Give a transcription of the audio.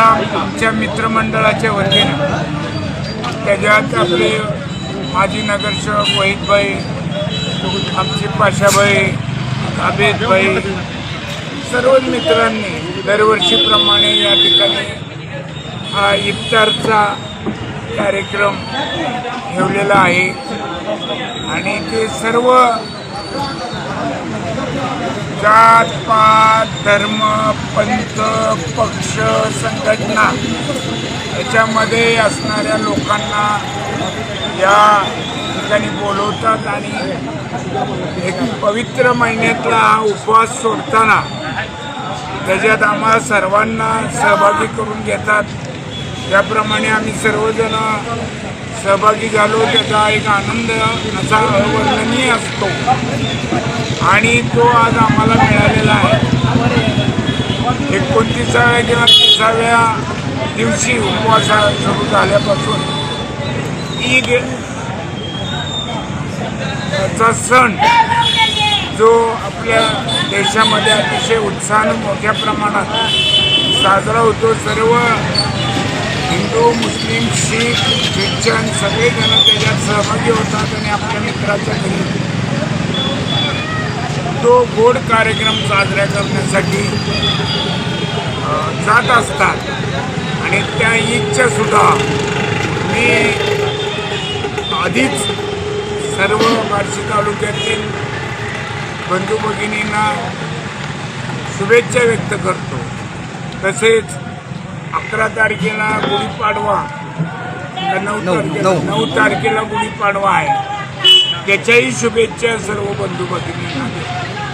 मला आमच्या मित्रमंडळाच्या वतीनं त्याच्यात आपले माजी नगरसेवक वहीदभाई आमची पाशाबाई आबेदभाई सर्वच मित्रांनी दरवर्षीप्रमाणे या ठिकाणी हा इफ्तारचा कार्यक्रम ठेवलेला आहे. आणि ते सर्व जात पात धर्म पंथ पक्ष संघटना याच्यामध्ये असणाऱ्या लोकांना या ठिकाणी बोलवतात आणि एक पवित्र महिन्यातला हा उपवास सोडताना त्याच्यात आम्हाला सर्वांना सहभागी करून घेतात. त्याप्रमाणे आम्ही सर्वजण सहभागी झालो. त्याचा एक आनंद असा अवर्णनीय असतो. आणि तो आज आम्हाला मिळालेला आहे. एकोणतीसाव्या किंवा तिसाव्या दिवशी उपवासा सुरू झाल्यापासून ईद चा सण जो आपल्या देशामध्ये अतिशय उत्साहानं मोठ्या प्रमाणात साजरा होतो. सर्व हिंदू मुस्लिम शीख ख्रिश्चन सगळेजण त्याच्यात सहभागी होतात आणि आपल्या मित्राच्या घरी तो गोड कार्यक्रम साजरा करण्यासाठी जात असतात. आणि त्या ईदच्या सुद्धा मी आधीच सर्व बार्शी तालुक्यातील बंधू भगिनींना शुभेच्छा व्यक्त करतो. तसेच अकरा तारखेला गुढीपाडवा. नऊ तारखेला? नऊ. तारखेला गुढीपाडवा आहे. त्याच्याही शुभेच्छा सर्व बंधू भगिनींना देतो.